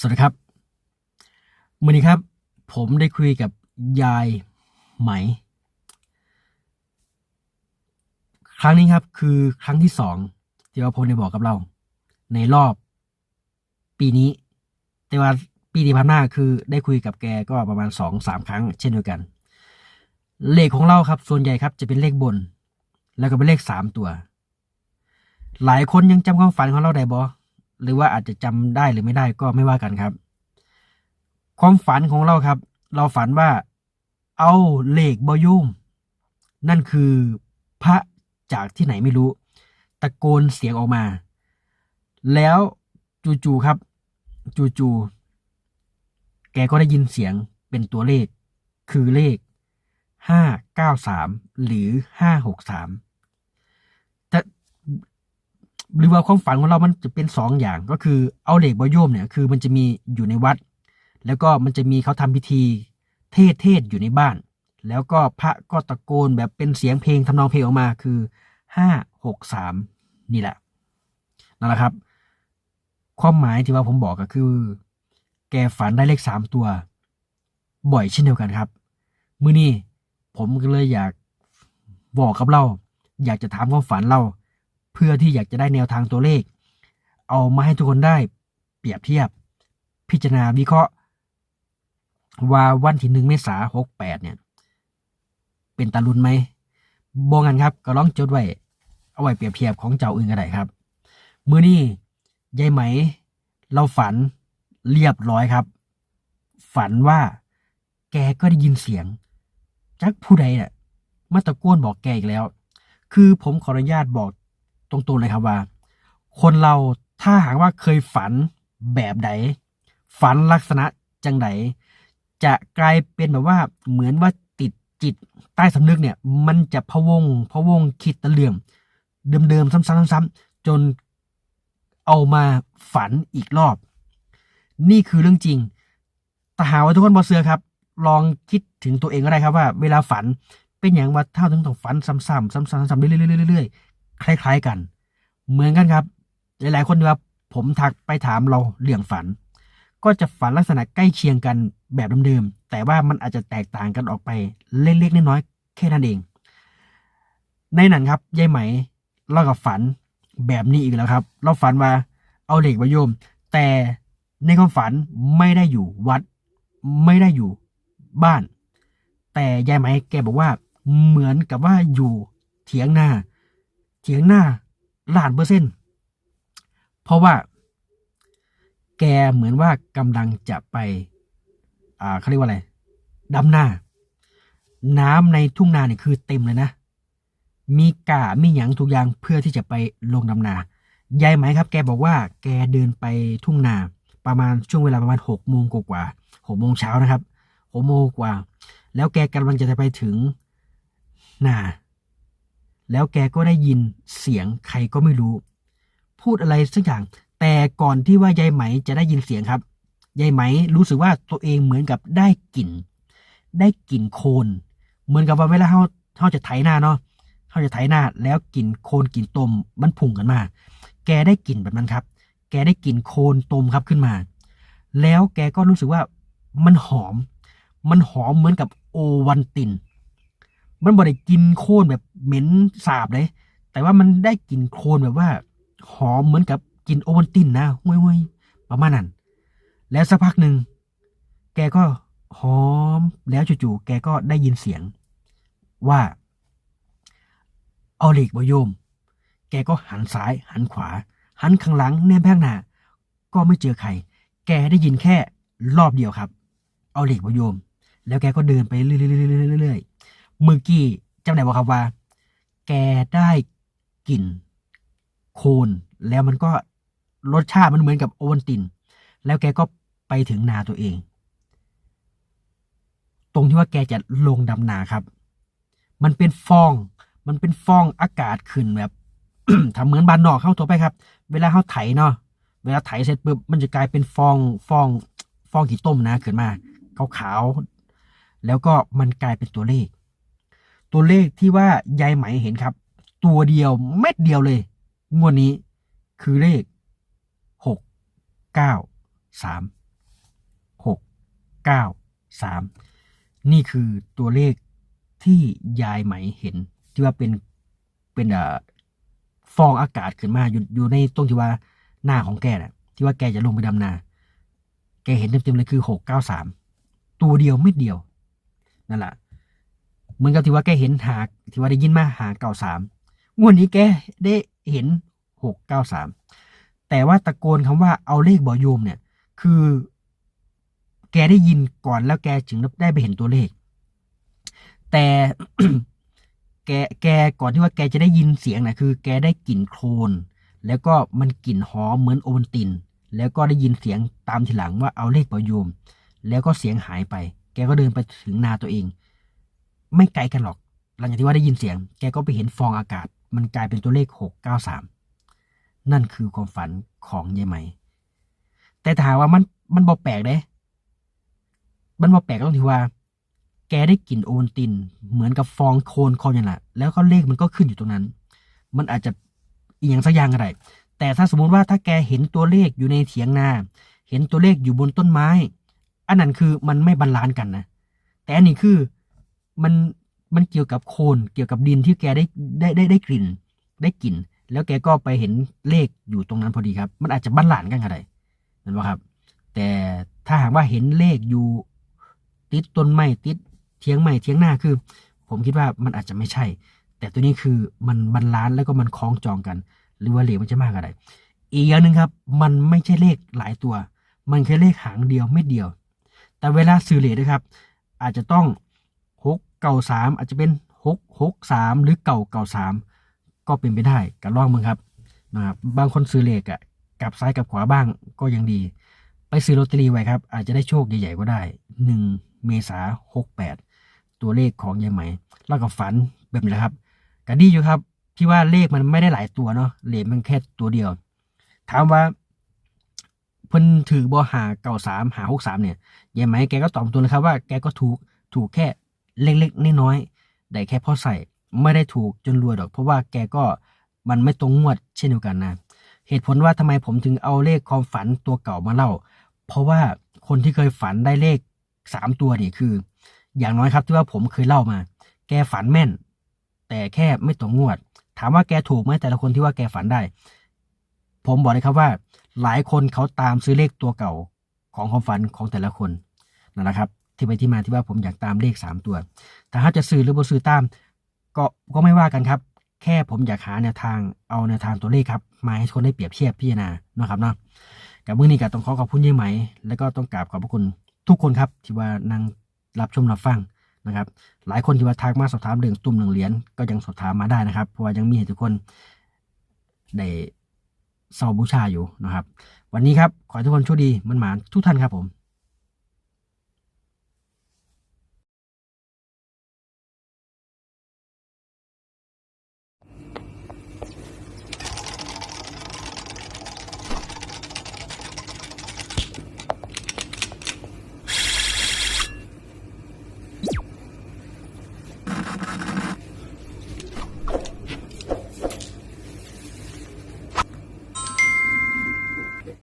สวัสดีครับวันนี้ครับ ผมได้คุยกับยายไหม ครั้งนี้ครับคือครั้งที่สองที่ว่าผมได้บอกกับเรา ในรอบ ปีนี้ แต่ว่าปีที่ผ่านมาคือได้คุยกับแกก็ประมาณสองสามครั้ง เช่นเดียวกัน เลขของเราครับ ส่วนใหญ่ครับจะเป็นเลขบน แล้วก็เป็นเลขสามตัว หลายคนยังจำความฝันของเราได้บ่ หรือว่าอาจจะจำได้หรือไม่ได้ก็ไม่ว่ากันครับ ความฝันของเราครับ เราฝันว่าเอาเลขบอยุ่มนั่นคือพระจากที่ไหนไม่รู้ ตะโกนเสียงออกมา แล้วจู่ๆครับ จู่ๆแกก็ได้ยินเสียงเป็นตัวเลข คือเลขห้าเก้าสามหรือห้าหกสาม หรือว่าความฝันของเรามันจะเป็นสองอย่างก็คือเอาเหล็กบอโยมเนี่ยคือมันจะมีอยู่ในวัด แล้วก็มันจะมีเขาทำพิธี เทศเทศอยู่ในบ้าน แล้วก็พระก็ตะโกนแบบเป็นเสียงเพลงทำนองเพลงออกมาคือห้าหกสามนี่แหละนั่นแหละครับ ความหมายที่ว่าผมบอกก็คือ แกฝันได้เลขสามตัว บ่อยเช่นเดียวกันครับมือนี้ผมก็เลยอยากบอกกับเรา อยากจะถามความฝันเรา พื่อที่อยากจะได้แนวทางตัวเลข เอามาให้ทุกคนได้เปรียบเทียบ พิจารณาวิเคราะห์ ว่าวันที่หนึ่งเมษาหกแปดเนี่ย เป็นตาลุนไหมบองันครับ ก็ลองจดไว้ เอาไว้เปรียบเทียบของเจ้าอื่นก็ได้ครับมื้อนี้ยายไหม เราฝันเรียบร้อยครับ ฝันว่า แกก็ได้ยินเสียงจักผู้ใดเนี่ยมาตะโกนบอกแกอีกแล้ว คือผมขออนุญาตบอก ตรงๆเลยครับว่า คนเราถ้าหากว่าเคยฝันแบบใดฝันลักษณะจังใดจะกลายเป็นแบบว่าเหมือนว่าติดจิตใต้สำนึกเนี่ย มันจะพะวงพะวงคิดตะเลื่อมเดิมๆซ้ำๆๆจนเอามาฝันอีกรอบ นี่คือเรื่องจริงแต่หาว่าทุกคนบอเสือครับ ลองคิดถึงตัวเองก็ได้ครับว่า เวลาฝันเป็นอย่างว่าเท่าถึงต้องฝันซ้ำๆซ้ำๆซ้ำๆเรื่อยๆๆๆ คล้าย ๆกัน เหมือนกันครับ หลายๆคนครับผมทักไปถามเราเรื่องฝัน ก็จะฝันลักษณะใกล้เคียงกันแบบเดิมๆแต่ว่ามันอาจจะแตกต่างกันออกไปเล็กๆน้อยๆแค่นั้นเอง ในนั้นครับยายไหมเรากับฝันแบบนี้อีกแล้วครับ เราฝันว่าเอาเหล็กมาโยม แต่ในความฝันไม่ได้อยู่วัด ไม่ได้อยู่บ้าน แต่ยายไหมแกบอกว่าเหมือนกับว่าอยู่เถียงนา เถียงหน้าล้านเปอร์เซ็นต์เพราะว่า แกเหมือนว่ากำลังจะไป อ่าเขาเรียกว่าอะไรดำนาน้ำในทุ่งนาเนี่ยคือเต็มเลยนะ มีกามีหยังทุกอย่างเพื่อที่จะไปลงดำนายายไหมครับ แกบอกว่า แกเดินไปทุ่งนา ประมาณช่วงเวลาประมาณหกโมงกว่าหกโมงเช้านะครับหกโมงกว่า แล้วแกกำลังจะไปถึงนา แล้วแกก็ได้ยินเสียงใครก็ไม่รู้ พูดอะไรสักอย่าง แต่ก่อนที่ว่ายายไหมจะได้ยินเสียงครับยายไหมรู้สึกว่าตัวเองเหมือนกับได้กลิ่น ได้กลิ่นโคลนเหมือนกับว่าเวลาเขาเขาจะไถนาเนาะเขาจะไถนาแล้วกลิ่นโคลนกลิ่นตมมันพุ่งกันมา แกได้กลิ่นแบบนั้นครับ แกได้กลิ่นโคลนตมครับขึ้นมา แล้วแกก็รู้สึกว่ามันหอม มันหอมเหมือนกับโอวันติน มันบ่ได้กลินโคลนแบบเหม็นสาบเลย แต่ว่ามันได้กลิ่นโคลนแบบว่า หอมเหมือนกับกลินโอวันตินนะห้วยห้วยประมาณนั้น แล้วสักพักหนึ่งแกก็หอม แล้วจู่ๆแกก็ได้ยินเสียง ว่าเอาเหล็กบโยม แกก็หันซ้าย หันขวา หันข้างหลังแนมแพงหน้าก็ไม่เจอใคร แกได้ยินแค่รอบเดียวครับ เอาเหล็กบโยม แล้วแกก็เดินไปเรื่อยๆๆๆๆ มื่อกี้จำได้บ่ครับว่า แกได้กลิ่นโคลนแล้วมันก็รสชาติมันเหมือนกับโอวัลติน แล้วแกก็ไปถึงนาตัวเอง ตรงที่ว่าแกจะลงดำนาครับ มันเป็นฟอง มันเป็นฟองอากาศขึ้นแบบทำเหมือนบานนอกเข้าตัวไปครับ เวลาเข้าไถเนาะเวลาไถเสร็จปุ๊บมันจะกลายเป็นฟองฟองฟองขี้ต้มนะขึ้นมาขาวๆแล้วก็มันกลายเป็นตัวเลข ตัวเลขที่ว่ายายไหมเห็นครับ ตัวเดียวเม็ดเดียวเลย งวดนี้คือเลขหกเก้าสามหกเก้าสามนี่คือตัวเลขที่ยายไหมเห็น ที่ว่าเป็นเป็นอ่อฟองอากาศขึ้นมาอยู่อยู่ในตรงที่ว่าหน้าของแกน่ะ ที่ว่าแกจะลงไปดำนา แกเห็นเต็มๆเลยคือหกเก้าสามตัวเดียวไม่เดียวนั่นแหละ เหมือนกับที่ว่าแกเห็นหาที่ว่าได้ยินมาหาเก้าสามงวดนี้แกได้เห็นหกเก้าสามแต่ว่าตะโกนคำว่าเอาเลขบอโยมเนี่ย คือ แกได้ยินก่อนแล้วแกจึงได้ไปเห็นตัวเลข แต่แกแกก่อนที่ว่าแกจะได้ยินเสียงนะคือ แกได้กลิ่นโคลนแล้วก็มันกลิ่นหอมเหมือนโอวัลติน แล้วก็ได้ยินเสียงตามทีหลังว่าเอาเลขบอโยม แล้วก็เสียงหายไป แกก็เดินไปถึงนาตัวเอง ไม่ไกลกันหรอก หลังจากที่ว่าได้ยินเสียง แกก็ไปเห็นฟองอากาศ มันกลายเป็นตัวเลขหกเก้าสามนั่นคือความฝันของยายไหม แต่ถามว่ามันมันบอแปลกเด้ มันบอแปลกตรงที่ว่า แกได้กลิ่นโอวัลติน เหมือนกับฟองโคลนคออย่างนั้นและแล้วก็เลขมันก็ขึ้นอยู่ตรงนั้น มันอาจจะอีกอย่างสักอย่างอะไร แต่ถ้าสมมุติว่าถ้าแกเห็นตัวเลขอยู่ในเถียงนา เห็นตัวเลขอยู่บนต้นไม้ อันนั้นคือมันไม่บรรลานซ์กันนะ แต่อันนี้คือ มันมันเกี่ยวกับโคลนเกี่ยวกับดินที่แกได้ได้ได้ได้กลิ่น ได้กลิ่น แล้วแกก็ไปเห็นเลขอยู่ตรงนั้นพอดีครับ มันอาจจะบรรลานกันก็ได้เห็นไหมครับ แต่ถ้าหากว่าเห็นเลขอยู่ ติดต้นไม้ติดเทียงไม้เทียงหน้าคือ ผมคิดว่ามันอาจจะไม่ใช่ แต่ตัวนี้คือมันบรรลานแล้วก็มันคล้องจองกัน หรือว่าเหลขมันจะมากอะไรอีกอย่างหนึ่งครับ มันไม่ใช่เลขหลายตัว มันแค่เลขหางเดียวไม่เดียว แต่เวลาซื้อเหลขนะครับ อาจจะต้อง เก่าสามอาจจะเป็นหกหกสามหรือเก่าเก่าสามก็เป็นไปได้กับลองมึงครับนะครับบางคนซื้อเลขอะกลับซ้ายกลับขวาบ้างก็ยังดี ไปซื้อลอตเตอรี่ไว้ครับ อาจจะได้โชคใหญ่ๆก็ได้หนึ่งเมษาหกแปดตัวเลขของยายไหมแล้วก็ฝันแบบนี้แหละครับก็ดีอยู่ครับที่ว่าเลขมันไม่ได้หลายตัวเนาะเลขมันแค่ตัวเดียว ถามว่าเพิ่นถือบอหาเก่าสามหาหกสามเนี่ยยายไหมแกก็ตอบตัวนะครับว่าแกก็ถูกถูกแค่ เล็กๆน้อยๆได้แค่พอใส่ไม่ได้ถูกจนรวยดอก เพราะว่าแกก็มันไม่ตรงงวดเช่นเดียวกันนะเหตุผลว่าทำไมผมถึงเอาเลขความฝันตัวเก่ามาเล่า เพราะว่าคนที่เคยฝันได้เลขสามตัวนี่คือ อย่างน้อยครับที่ว่าผมเคยเล่ามา แกฝันแม่น แต่แค่ไม่ตรงงวด ถามว่าแกถูกไหมแต่ละคนที่ว่าแกฝันได้ ผมบอกเลยครับว่า หลายคนเขาตามซื้อเลขตัวเก่าของความฝันของแต่ละคนนั่นแหละครับ ที่ไปที่มาที่ว่าผมอยากตามเลขสามตัว แต่ถ้าจะซื้อหรือบ่ซื้อตาม ก็ก็ไม่ว่ากันครับ แค่ผมอยากหาแนวทางเอาแนวทางตัวเลขครับมาให้คนได้เปรียบเทียบพิจารณาเนาะครับเนาะกับมื้อนี้ก็ต้องขอขอบคุณยายไหม แล้วก็ต้องกราบขอบพระคุณทุกคนครับ ที่ว่านั่งรับชมรับฟังนะครับ หลายคนที่ว่าทักมาสอบถามเรื่องตุ่มหนึ่งเหรียญก็ยังสอบถามมาได้นะครับ เพราะว่ายังมีให้ทุกคนได้เซาบูชาอยู่นะครับ วันนี้ครับ ขอให้ทุกคนโชคดีมันหมานทุกท่านครับผม